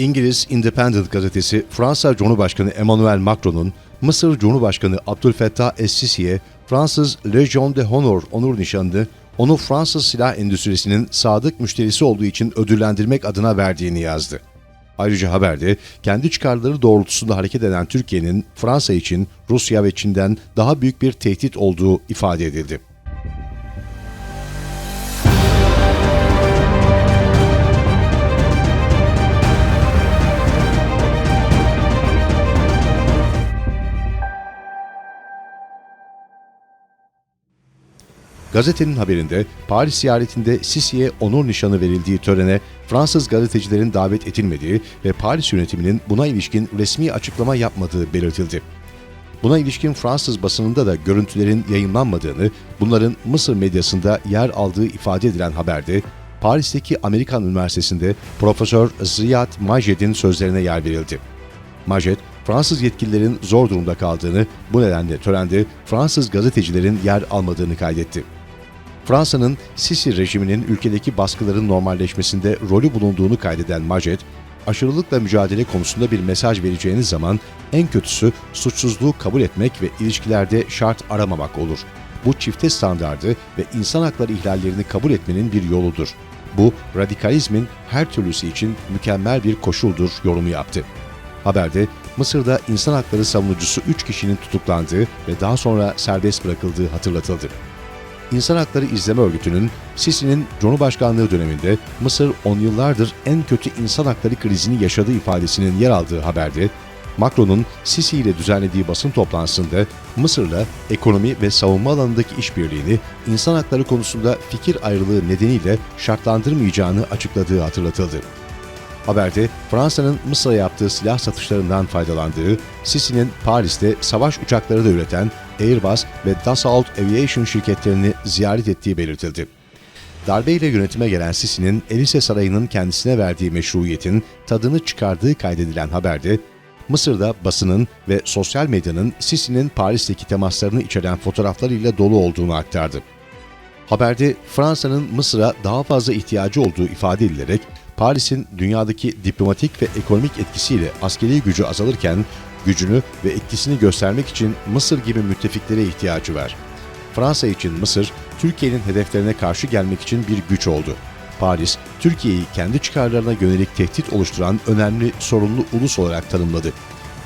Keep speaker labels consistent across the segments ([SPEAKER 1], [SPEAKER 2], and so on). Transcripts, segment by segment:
[SPEAKER 1] İngiliz Independent gazetesi Fransa Cumhurbaşkanı Emmanuel Macron'un Mısır Cumhurbaşkanı Abdülfettah Es-Sisi'ye Fransız Legion de Honor onur nişanını onu Fransız silah endüstrisinin sadık müşterisi olduğu için ödüllendirmek adına verdiğini yazdı. Ayrıca haberde kendi çıkarları doğrultusunda hareket eden Türkiye'nin Fransa için Rusya ve Çin'den daha büyük bir tehdit olduğu ifade edildi. Gazetenin haberinde Paris ziyaretinde Sisi'ye onur nişanı verildiği törene Fransız gazetecilerin davet edilmediği ve Paris yönetiminin buna ilişkin resmi açıklama yapmadığı belirtildi. Buna ilişkin Fransız basınında da görüntülerin yayınlanmadığını, bunların Mısır medyasında yer aldığı ifade edilen haberde, Paris'teki Amerikan Üniversitesi'nde Profesör Ziyad Majed'in sözlerine yer verildi. Majed, Fransız yetkililerin zor durumda kaldığını, bu nedenle törende Fransız gazetecilerin yer almadığını kaydetti. Fransa'nın Sisi rejiminin ülkedeki baskıların normalleşmesinde rolü bulunduğunu kaydeden Majed, aşırılıkla mücadele konusunda bir mesaj vereceğiniz zaman en kötüsü suçsuzluğu kabul etmek ve ilişkilerde şart aramamak olur. Bu çifte standardı ve insan hakları ihlallerini kabul etmenin bir yoludur. Bu radikalizmin her türlüsü için mükemmel bir koşuldur yorumu yaptı. Haberde Mısır'da insan hakları savunucusu 3 kişinin tutuklandığı ve daha sonra serbest bırakıldığı hatırlatıldı. İnsan Hakları İzleme Örgütü'nün Sisi'nin Cumhurbaşkanlığı döneminde Mısır 10 yıllardır en kötü insan hakları krizini yaşadığı ifadesinin yer aldığı haberde, Macron'un Sisi ile düzenlediği basın toplantısında Mısır'la ekonomi ve savunma alanındaki işbirliğini insan hakları konusunda fikir ayrılığı nedeniyle şartlandırmayacağını açıkladığı hatırlatıldı. Haberde Fransa'nın Mısır'a yaptığı silah satışlarından faydalandığı, Sisi'nin Paris'te savaş uçakları da üreten Airbus ve Dassault Aviation şirketlerini ziyaret ettiği belirtildi. Darbeyle yönetime gelen Sisi'nin Elise Sarayı'nın kendisine verdiği meşruiyetin tadını çıkardığı kaydedilen haberde, Mısır'da basının ve sosyal medyanın Sisi'nin Paris'teki temaslarını içeren fotoğraflarıyla dolu olduğunu aktardı. Haberde Fransa'nın Mısır'a daha fazla ihtiyacı olduğu ifade edilerek Paris'in dünyadaki diplomatik ve ekonomik etkisiyle askeri gücü azalırken gücünü ve etkisini göstermek için Mısır gibi müttefiklere ihtiyacı var. Fransa için Mısır, Türkiye'nin hedeflerine karşı gelmek için bir güç oldu. Paris, Türkiye'yi kendi çıkarlarına yönelik tehdit oluşturan önemli sorumlu ulus olarak tanımladı.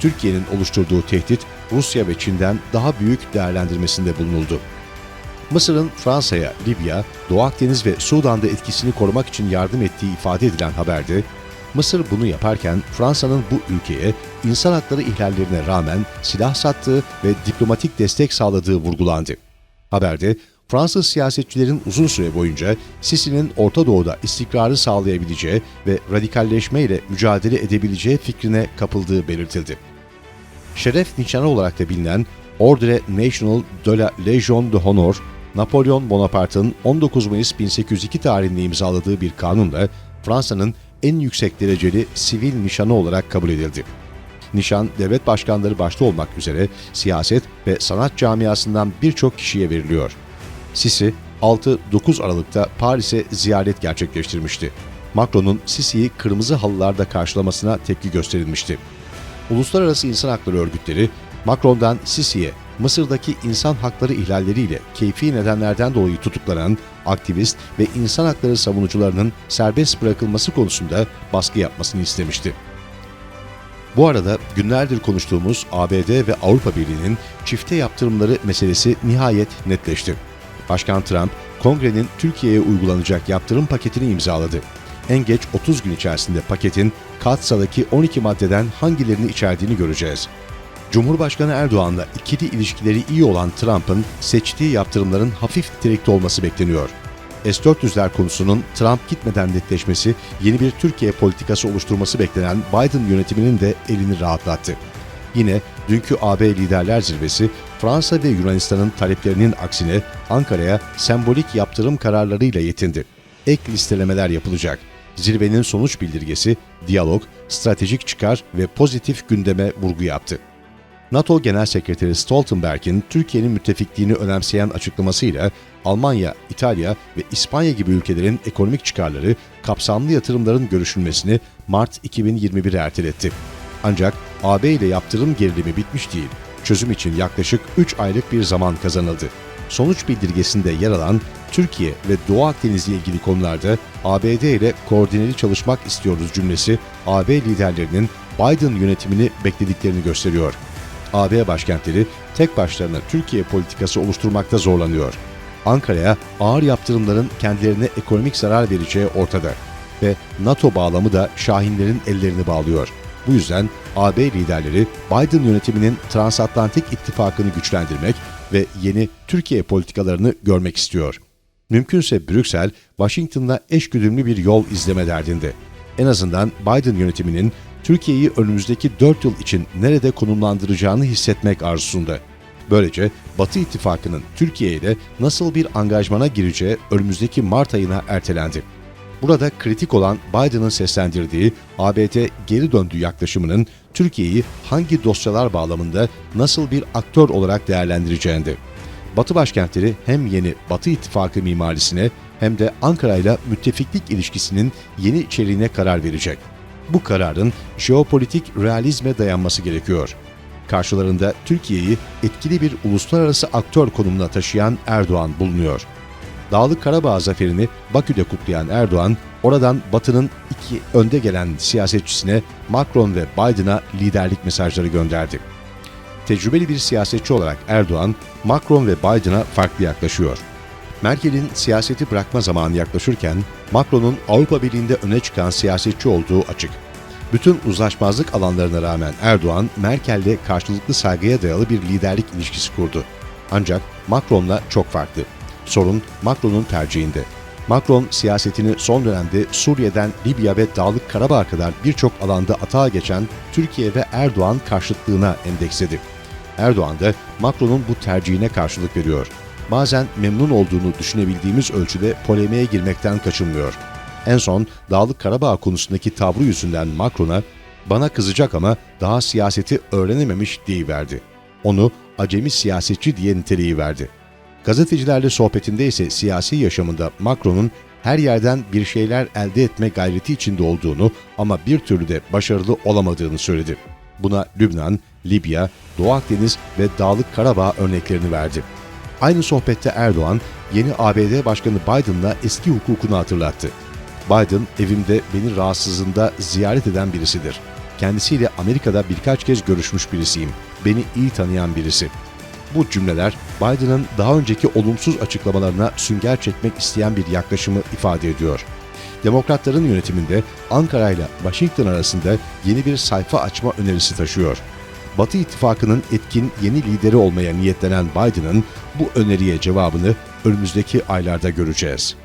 [SPEAKER 1] Türkiye'nin oluşturduğu tehdit Rusya ve Çin'den daha büyük değerlendirmesinde bulunuldu. Mısır'ın Fransa'ya, Libya, Doğu Akdeniz ve Sudan'da etkisini korumak için yardım ettiği ifade edilen haberde, Mısır bunu yaparken Fransa'nın bu ülkeye insan hakları ihlallerine rağmen silah sattığı ve diplomatik destek sağladığı vurgulandı. Haberde, Fransız siyasetçilerin uzun süre boyunca Sisi'nin Orta Doğu'da istikrarı sağlayabileceği ve radikalleşme ile mücadele edebileceği fikrine kapıldığı belirtildi. Şeref nişanı olarak da bilinen Ordre National de la Légion de Honor, Napolyon Bonaparte'ın 19 Mayıs 1802 tarihinde imzaladığı bir kanunla Fransa'nın en yüksek dereceli sivil nişanı olarak kabul edildi. Nişan, devlet başkanları başta olmak üzere siyaset ve sanat camiasından birçok kişiye veriliyor. Sisi, 6-9 Aralık'ta Paris'e ziyaret gerçekleştirmişti. Macron'un Sisi'yi kırmızı halılarda karşılamasına tepki gösterilmişti. Uluslararası insan hakları örgütleri, Macron'dan Sisi'ye Mısır'daki insan hakları ihlalleriyle keyfi nedenlerden dolayı tutuklanan aktivist ve insan hakları savunucularının serbest bırakılması konusunda baskı yapmasını istemişti. Bu arada günlerdir konuştuğumuz ABD ve Avrupa Birliği'nin çifte yaptırımları meselesi nihayet netleşti. Başkan Trump, kongrenin Türkiye'ye uygulanacak yaptırım paketini imzaladı. En geç 30 gün içerisinde paketin Katsa'daki 12 maddeden hangilerini içerdiğini göreceğiz. Cumhurbaşkanı Erdoğan'la ikili ilişkileri iyi olan Trump'ın seçtiği yaptırımların hafif nitelikte olması bekleniyor. S-400'ler konusunun Trump gitmeden netleşmesi, yeni bir Türkiye politikası oluşturması beklenen Biden yönetiminin de elini rahatlattı. Yine dünkü AB Liderler Zirvesi, Fransa ve Yunanistan'ın taleplerinin aksine Ankara'ya sembolik yaptırım kararlarıyla yetindi. Ek listelemeler yapılacak. Zirvenin sonuç bildirgesi, diyalog, stratejik çıkar ve pozitif gündeme vurgu yaptı. NATO Genel Sekreteri Stoltenberg'in Türkiye'nin müttefikliğini önemseyen açıklamasıyla Almanya, İtalya ve İspanya gibi ülkelerin ekonomik çıkarları kapsamlı yatırımların görüşülmesini Mart 2021'e erteletti. Ancak AB ile yaptırım gerilimi bitmiş değil. Çözüm için yaklaşık 3 aylık bir zaman kazanıldı. Sonuç bildirgesinde yer alan Türkiye ve Doğu Akdeniz ile ilgili konularda ABD ile koordineli çalışmak istiyoruz cümlesi AB liderlerinin Biden yönetimini beklediklerini gösteriyor. AB başkentleri tek başlarına Türkiye politikası oluşturmakta zorlanıyor. Ankara'ya ağır yaptırımların kendilerine ekonomik zarar vereceği ortada ve NATO bağlamı da Şahinlerin ellerini bağlıyor. Bu yüzden AB liderleri Biden yönetiminin transatlantik ittifakını güçlendirmek ve yeni Türkiye politikalarını görmek istiyor. Mümkünse Brüksel, Washington'la eşgüdümlü bir yol izleme derdinde. En azından Biden yönetiminin Türkiye'yi önümüzdeki 4 yıl için nerede konumlandıracağını hissetmek arzusunda. Böylece Batı İttifakı'nın Türkiye ile nasıl bir angajmana gireceği önümüzdeki Mart ayına ertelendi. Burada kritik olan Biden'ın seslendirdiği ABD geri döndü yaklaşımının Türkiye'yi hangi dosyalar bağlamında nasıl bir aktör olarak değerlendireceğinde. Batı başkentleri hem yeni Batı İttifakı mimarisine hem de Ankara ile müttefiklik ilişkisinin yeni içeriğine karar verecek. Bu kararın jeopolitik realizme dayanması gerekiyor. Karşılarında Türkiye'yi etkili bir uluslararası aktör konumuna taşıyan Erdoğan bulunuyor. Dağlık Karabağ zaferini Bakü'de kutlayan Erdoğan, oradan Batı'nın iki önde gelen siyasetçisine Macron ve Biden'a liderlik mesajları gönderdi. Tecrübeli bir siyasetçi olarak Erdoğan, Macron ve Biden'a farklı yaklaşıyor. Merkel'in siyaseti bırakma zamanı yaklaşırken Macron'un Avrupa Birliği'nde öne çıkan siyasetçi olduğu açık. Bütün uzlaşmazlık alanlarına rağmen Erdoğan, Merkel'le karşılıklı saygıya dayalı bir liderlik ilişkisi kurdu. Ancak Macron'la çok farklı. Sorun Macron'un tercihinde. Macron siyasetini son dönemde Suriye'den Libya ve Dağlık Karabağ'a kadar birçok alanda atağa geçen Türkiye ve Erdoğan karşıtlığına endeksledi. Erdoğan da Macron'un bu tercihine karşılık veriyor. Bazen memnun olduğunu düşünebildiğimiz ölçüde polemiğe girmekten kaçınmıyor. En son Dağlık Karabağ konusundaki tavrı yüzünden Macron'a bana kızacak ama daha siyaseti öğrenememiş verdi. Onu acemi siyasetçi diye niteliği verdi. Gazetecilerle sohbetinde ise siyasi yaşamında Macron'un her yerden bir şeyler elde etme gayreti içinde olduğunu ama bir türlü de başarılı olamadığını söyledi. Buna Lübnan, Libya, Doğu Akdeniz ve Dağlık Karabağ örneklerini verdi. Aynı sohbette Erdoğan, yeni ABD Başkanı Biden'la eski hukukunu hatırlattı. Biden evimde beni rahatsızlığında ziyaret eden birisidir. Kendisiyle Amerika'da birkaç kez görüşmüş birisiyim. Beni iyi tanıyan birisi. Bu cümleler Biden'ın daha önceki olumsuz açıklamalarına sünger çekmek isteyen bir yaklaşımı ifade ediyor. Demokratların yönetiminde Ankara ile Washington arasında yeni bir sayfa açma önerisi taşıyor. Batı İttifakı'nın etkin yeni lideri olmaya niyetlenen Biden'ın bu öneriye cevabını önümüzdeki aylarda göreceğiz.